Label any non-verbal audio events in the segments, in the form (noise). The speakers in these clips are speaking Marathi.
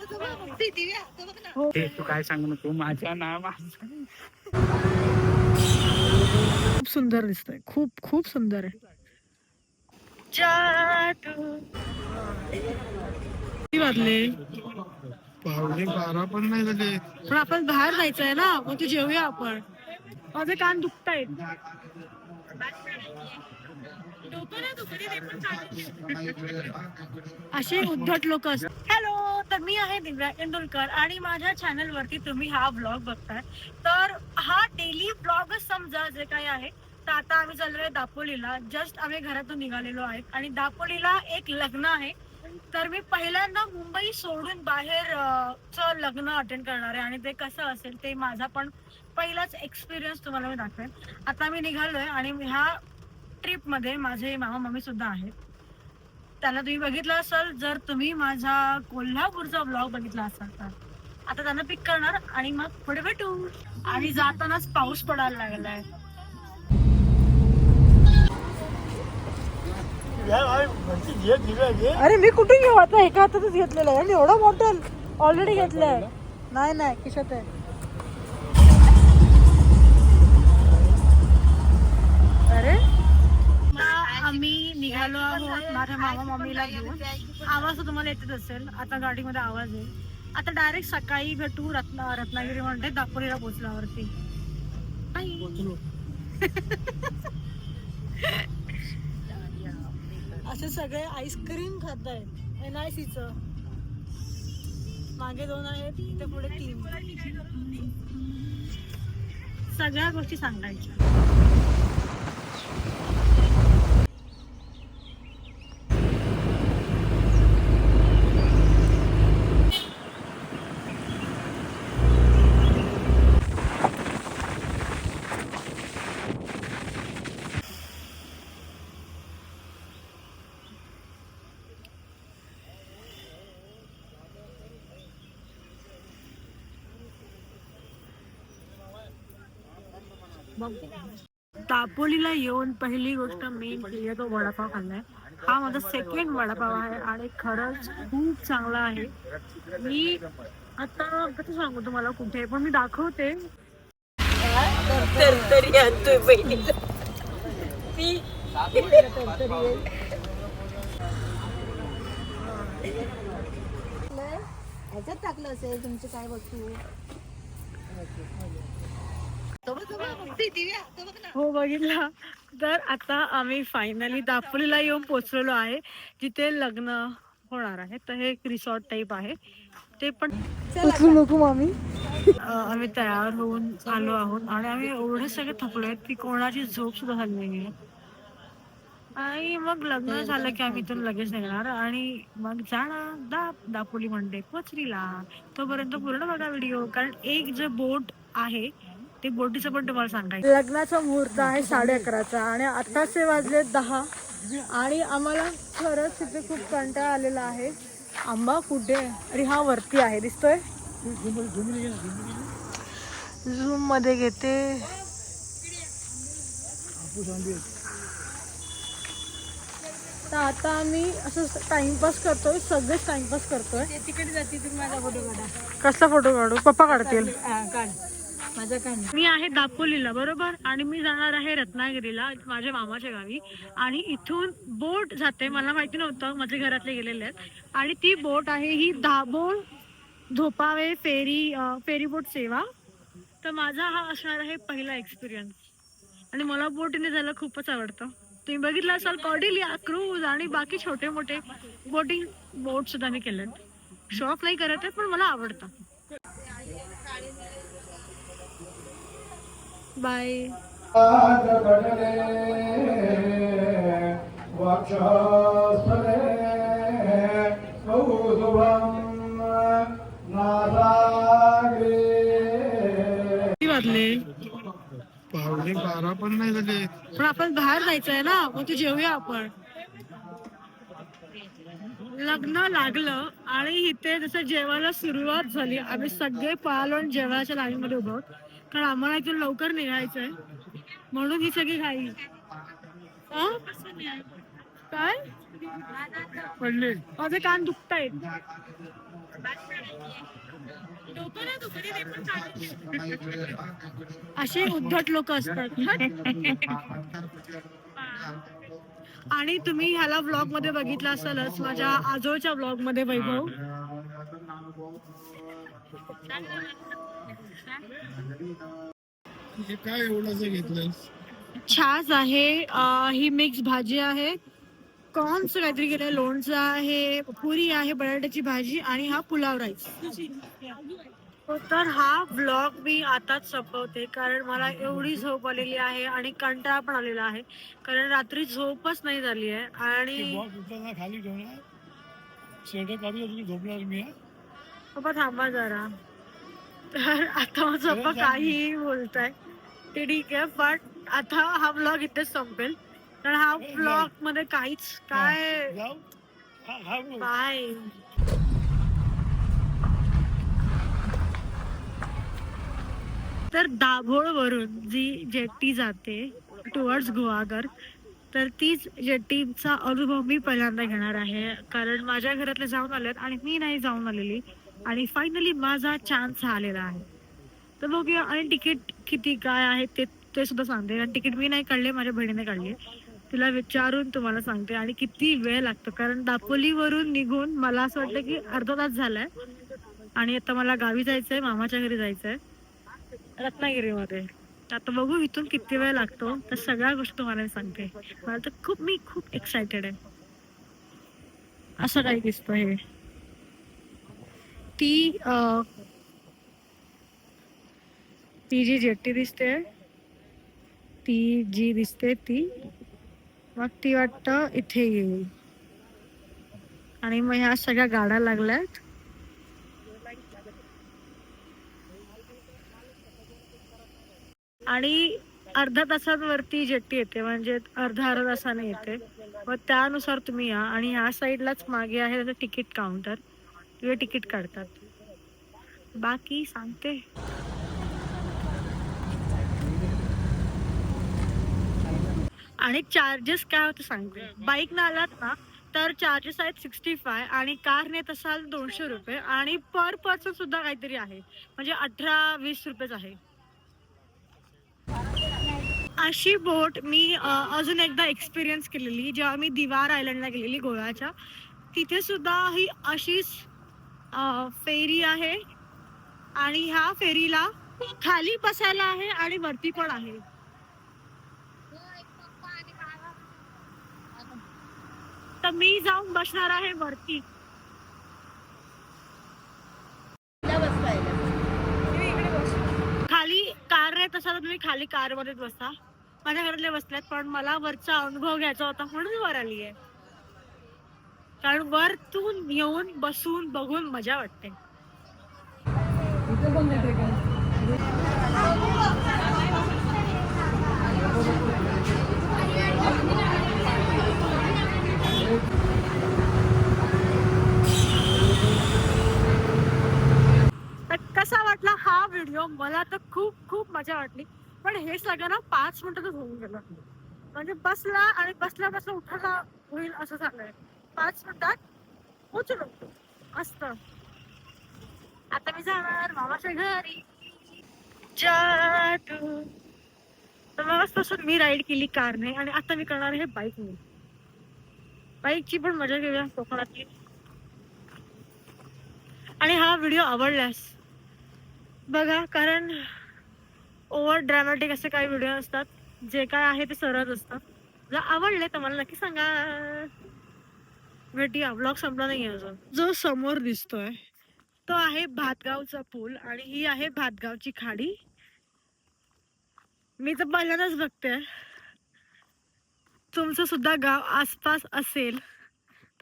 ते तू काय सांगू नको माझ्या नाव खूप सुंदर दिसतंय खूप खूप सुंदर आहे. किती वाजले? पावणे बारा पण नाही झाले. पण आपण बाहेर जायचंय ना मग ते जेवूया आपण. माझे कान दुखतायत असे उद्धट लोक असतात हॅलो तर मी आहे दिव्या इंदुलकर आणि माझ्या चॅनल वरती तुम्ही हा ब्लॉग बघताय. तर हा डेली ब्लॉगच समजा जे काही आहे तर आता आम्ही चाललोय दापोलीला. जस्ट आम्ही घरातून निघालेलो आहे आणि दापोलीला एक लग्न आहे. तर मी पहिल्यांदा मुंबई सोडून बाहेर च लग्न अटेंड करणार आहे. आणि ते कसं असेल ते माझा पण पहिलाच एक्सपिरियन्स तुम्हाला मी दाखवेन. आता मी निघालोय आणि ह्या ट्रिपमध्ये माझे मामा मम्मी सुद्धा आहेत. त्यांना तुम्ही बघितलं असाल जर तुम्ही माझा कोल्हापूरचा ब्लॉग बघितला असाल तर. आता त्यांना पिक करणार आणि मग पुढे भेटू. आणि जातानाच पाऊस पडायला लागलाय. अरे मी कुठून घेऊ? आता एका हातातच घेतलेलं आहे. आणि एवढं बॉटल ऑलरेडी घेतलंय. नाही नाही किशात आहे. अरे आम्ही निघालो आहोत माझ्या मामा मम्मीला घेऊन. आवाज तुम्हाला येतच असेल. आता गाडीमध्ये आवाज आहे. आता डायरेक्ट सकाळी भेटू रत्ना रत्नागिरी म्हणते दापोलीला पोचल्यावरती (laughs) असे सगळे आईस्क्रीम खात आहेत एन आय सीचं मागे दोन आहेत ते पुढे तीन. सगळ्या गोष्टी सांगायच्या. दापोलीला येऊन पहिली गोष्ट मेन केली तो वडापाव खाल्लाय. हा माझा सेकंड वडापाव आहे आणि खरंच खूप चांगला आहे. मी आता कसं सांगू तुम्हाला कुठे पण मी दाखवते. ह्याच्यात टाकलं असेल तुमची काय वस्तू? हो. बघितला. तर आता आम्ही फायनली दापोलीला येऊन पोहोचलेलो आहे. जिथे लग्न होणार आहे. तर हे एक रिसॉर्ट टाईप आहे. ते पण नको मामी. आम्ही तयार होऊन आलो आहोत. आणि आम्ही एवढे सगळे थकलो आहेत की कोणाची झोप सुद्धा झाली नाही आणि मग लग्न झालं की आम्ही इथून लगेच निघणार. आणि मग जाणार दा दापोली म्हणते कोचरीला. तोपर्यंत पूर्ण बघा व्हिडिओ. कारण एक जे बोट आहे ते बोटीचं पण तुम्हाला सांगायचं. लग्नाचा मुहूर्त आहे साडे अकराचा आणि आताचे वाजले दहा. आणि आम्हाला खरंच तिथे खूप कंटाळा आलेला आहे. आंबा कुठे? अरे हा वरती आहे. दिसतोय? झूममध्ये घेते. तर आता आम्ही असं टाइमपास करतोय. सगळेच टाइमपास करतोय. तिकडे जाते तुम्ही माझा फोटो काढा. कसला फोटो काढू? पप्पा काढतील. हा, काढ. माझा काढ मी आहे दापोलीला बरोबर? आणि मी जाणार आहे रत्नागिरीला माझ्या मामाच्या गावी. आणि इथून बोट जाते मला माहिती नव्हतं माझे घरातले गेलेले आहेत. आणि ती बोट आहे ही दाबोळ झोपावे फेरी फेरी बोट सेवा. तर माझा हा असणार आहे पहिला एक्सपिरियन्स आणि मला बोटीने जायला खूपच आवडतं. तुम्ही बघितलं असाल कॉडिलिया क्रूज आणि बाकी छोटे मोठे बोटिंग बोट सुद्धा मी केलेत. शॉप नाही करत आहे पण मला आवडतं. बाय. किती वाजले. पावणे बारा पण नाही झाले. पण आपण बाहेर जायचंय ना मग ते जेवूया आपण. लग्न लागलं आणि इथे जसं जेवायला सुरुवात झाली आम्ही सगळे पळालो जेवायच्या लाईन मध्ये उभं आहोत. कारण आम्हाला इथून लवकर निघायचंय. म्हणून ही सगळी घाई? काय? पडले. माझे कान दुखतायत. असे उद्धट लोक असतात. आणि तुम्ही ह्याला व्लॉगमध्ये बघितलं असेलच माझ्या आजोळच्या व्लॉगमध्ये वैभव. काय एवढंच घेतलंस छास आहे ही मिक्स भाजी आहे. कॉर्न्स काहीतरी केलंय लोणचं आहे पुरी आहे बटाट्याची भाजी आणि हा पुलाव राईस तर हा ब्लॉग मी आताच संपवते कारण मला एवढी झोप आलेली आहे आणि कंटाळा पण आलेला आहे. कारण रात्री झोपच नाही झाली आहे आणि खाली ठेवणार. मी हा. पप्पा थांबा जरा. तर आता माझं काहीही बोलताय. ते ठीक आहे बट आता हा ब्लॉग इथेच संपेल. तर हा ब्लॉगमध्ये काहीच काय बाय तर दाभोळ वरून जी जेट्टी जाते टुवर्ड्स गुवागर तर तीच जेट्टीचा अनुभव मी पहिल्यांदा घेणार आहे. कारण माझ्या घरातले जाऊन आलेत आणि मी नाही जाऊन आलेली. आणि फायनली माझा चान्स आलेला आहे. तर बघूया आणि तिकीट किती काय आहे ते ते सुद्धा सांगते. आणि तिकीट मी नाही काढले माझ्या बहिणीने काढले. तिला विचारून तुम्हाला सांगते आणि किती वेळ लागतो. कारण दापोलीवरून निघून मला असं वाटतं की अर्धा तास झालाय. आणि आता मला गावी जायचंय मामाच्या घरी जायचंय रत्नागिरीमध्ये. आता बघू इथून किती वेळ लागतो. तर सगळ्या गोष्टी तुम्हाला सांगते. मला तर खूप मी खूप एक्सायटेड आहे. असं काही दिसतं हे. ती ती जी जेट्टी दिसते ती जी दिसते ती मग ती वाटतं इथे येईल. आणि मग ह्या सगळ्या गाड्या लागल्यात. आणि अर्धा तासांवरती जेट्टी येते म्हणजे अर्धा अर्धा तासाने येते. मग त्यानुसार तुम्ही या. आणि ह्या साईडलाच मागे आहे त्याचं तिकीट काउंटर. तिथे तिकीट काढतात. बाकी सांगते. आणि चार्जेस काय होते सांगते? बाईक न आलात ना तर चार्जेस आहेत सिक्स्टी फाय आणि कार नेत असाल दोनशे रुपये आणि पर पर्सन सुद्धा काहीतरी आहे. म्हणजे अठरा वीस रुपयेच आहे. अशी बोट मी अजून एकदा एक्सपिरियन्स केलेली जेव्हा मी दिवार आयलंडला गेलेली गोव्याच्या तिथे सुद्धा ही अशीच फेरी आहे आणि ह्या फेरीला खाली बसायला आहे आणि वरती पण आहे. आता मी जाऊन बसणार आहे वरती. खाली कार येत असाल तर तुम्ही खाली कार मध्येच बसा. माझ्या घरातले बसल्यात पण मला वरचा अनुभव घ्यायचा होता म्हणून वर आली आहे कारण वरतून येऊन बसून बघून मजा वाटते तर कसा वाटला हा व्हिडिओ मला तर खूप खूप मजा वाटली. पण हे सगळं ना पाच मिनिटातच होऊन गेलं. म्हणजे बसला आणि बसल्या बसला उठायला होईल असं झालंय. पाच मिनिटात पोचलो. मस्त. आता मी जाणार मामाच्या घरी. जादू तर मी राईड केली कारने आणि आता मी करणार आहे बाईकने बाईकची पण मजा घेऊया कोकणातली. आणि हा व्हिडिओ आवडल्यास बघा कारण ओव्हर ड्रॅमॅटिक असे काही व्हिडिओ असतात जे काय आहे ते सरळ असतात. जर आवडले तर मला नक्की सांगा. भेटूया ब्लॉग संपला नाही अजून. जो समोर दिसतोय तो आहे भातगावचा पूल आणि ही आहे भातगावची खाडी. मी तर पहिल्यांदाच बघते. तुमचं सुद्धा गाव आसपास असेल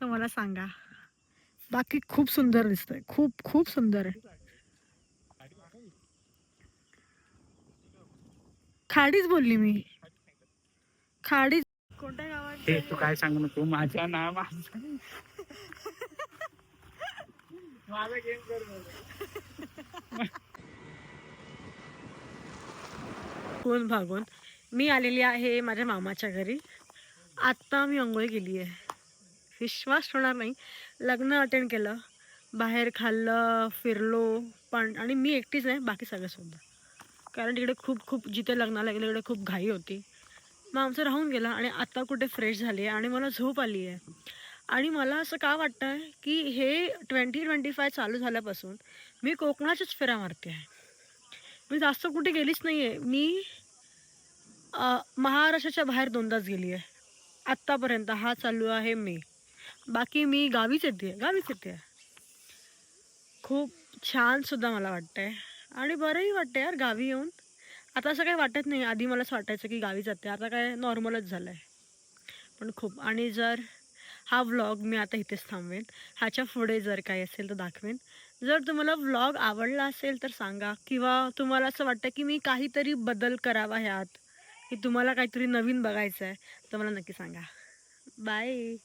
तर मला सांगा. बाकी खूप सुंदर दिसतंय. खूप खूप सुंदर आहे. खाडीच बोलली मी. खाडी कोणत्या गावात? हे तू काय सांगू नको माझ्या नाव माझा. गेम कर कोण भागून? मी आलेली आहे माझ्या मामाच्या घरी. आत्ता मी अंघोळ केली आहे विश्वास होणार नाही. लग्न अटेंड केलं. बाहेर खाल्लं फिरलो पण आणि मी एकटीच नाही बाकी सगळेसुद्धा कारण तिकडे खूप खूप जिथे लग्नाला गेलं तिकडे खूप घाई होती. मग आमचं राहून गेलं आणि आत्ता कुठे फ्रेश झाली आहे आणि मला झोप आली आहे. आणि मला असं का वाटतं आहे की हे ट्वेंटी ट्वेंटी फाय चालू झाल्यापासून मी कोकणाच्याच फेरा मारते आहे. मी जास्त कुठे गेलीच नाही आहे मी महाराष्ट्राच्या बाहेर दोनदाच गेली आहे. आत्तापर्यंत हा चालू आहे मी. बाकी मी गावीच येते गावीच येते. खूप छानसुद्धा मला वाटतं आहे आणि बरंही वाटतं यार गावी येऊन. आता असं काही वाटत नाही. आधी मला असं वाटायचं की गावी जाते. आता काय नॉर्मलच झालं आहे पण खूप. आणि जर हा व्लॉग मी आता इथेच थांबवेन. ह्याच्या पुढे जर काही असेल तर दाखवेन. जर तुम्हाला व्लॉग आवडला असेल तर सांगा. किंवा तुम्हाला असं वाटतं की मी काहीतरी बदल करावा ह्यात. की तुम्हाला काहीतरी नवीन बघायचं आहे तर मला नक्की सांगा. बाय.